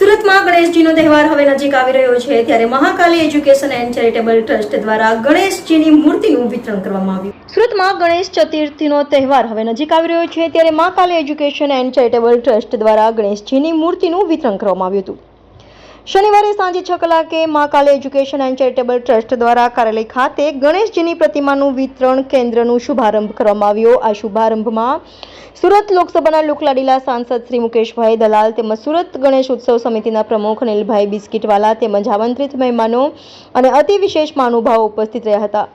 સુરતમાં ગણેશજીનો તહેવાર હવે નજીક આવી રહ્યો છે. ત્યારે Mahakali education and charitable trust દ્વારા ગણેશજીની મૂર્તિનું વિતરણ કરવામાં આવ્યું. સુરતમાં ગણેશ ચતુર્થીનો તહેવાર હવે નજીક આવી રહ્યો છે. ત્યારે Mahakali education and charitable trust દ્વારા ગણેશજીની મૂર્તિનું વિતરણ કરવામાં આવ્યું હતું. શનિવારે સાંજે છ કલાકે મા કાલે એજ્યુકેશન એન્ડ ચેરિટેબલ ટ્રસ્ટ દ્વારા કાર્યાલય ખાતે ગણેશજીની પ્રતિમાનું વિતરણ કેન્દ્રનું શુભારંભ કરવામાં આવ્યો. આ શુભારંભમાં સુરત લોકસભાના લોકલાડીલા સાંસદ શ્રી મુકેશભાઈ દલાલ તેમજ સુરત ગણેશ ઉત્સવ સમિતિના પ્રમુખ અનિલભાઈ બિસ્કીટવાલા તેમજ આમંત્રિત મહેમાનો અને અતિ વિશેષ મહાનુભાવો ઉપસ્થિત રહ્યા હતા.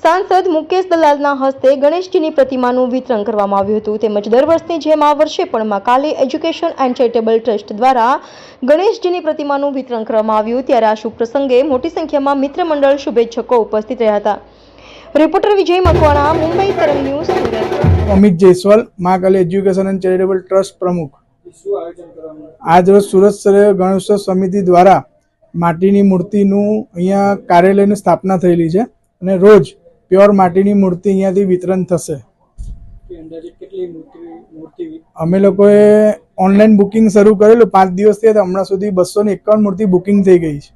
સાંસદ મુકેશ દલાલના હસ્તે ગણેશજીની પ્રતિમાનું વિતરણ કરવામાં આવ્યું હતું. તેમજ દર વર્ષની જેમ આ વર્ષે પણ Ma Kali education and charitable trust દ્વારા ગણેશજીની પ્રતિમાનું વિતરણ કરવામાં આવ્યું. ત્યારે આ શુભ પ્રસંગે મોટી સંખ્યામાં મિત્ર મંડળ શુભેચ્છકો ઉપસ્થિત રહ્યા હતા. Reporter Vijay Makwana, Mumbai Tarang news Amit Jaiswal Mahakali education and charitable trust પ્રમુખ. આજરોજ સુરત ગણેશોત્સવ સમિતિ દ્વારા માટીની મૂર્તિનું અહીંયા કાર્યાલયની સ્થાપના થયેલી છે. અને રોજ પ્યોર માટીની મૂર્તિ અહીંયાથી વિતરણ થશે. અમે લોકોએ ઓનલાઈન બુકિંગ શરૂ કરેલું પાંચ દિવસથી હમણાં સુધી બસો ને એકાવન મૂર્તિ બુકિંગ થઈ ગઈ છે.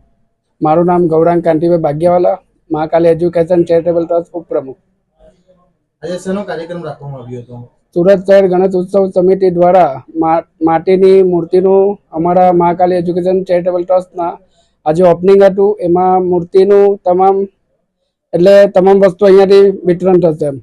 મારું નામ Gaurang Kantibhai Bhagyawala Mahakali education charitable trust ઉપપ્રમુખ. આજે શેનો કાર્યક્રમ રાખવામાં આવ્યો હતો? સુરત શહેર ગણેશ ઉત્સવ સમિતિ દ્વારા માટીની મૂર્તિનું અમારા મહાકાલી એજ્યુકેશન ચેરિટેબલ ટ્રસ્ટના આજે ઓપનિંગ હતું. એમાં મૂર્તિનું તમામ એટલે તમામ વસ્તુ અહીંયાથી વિતરણ થશે એમ.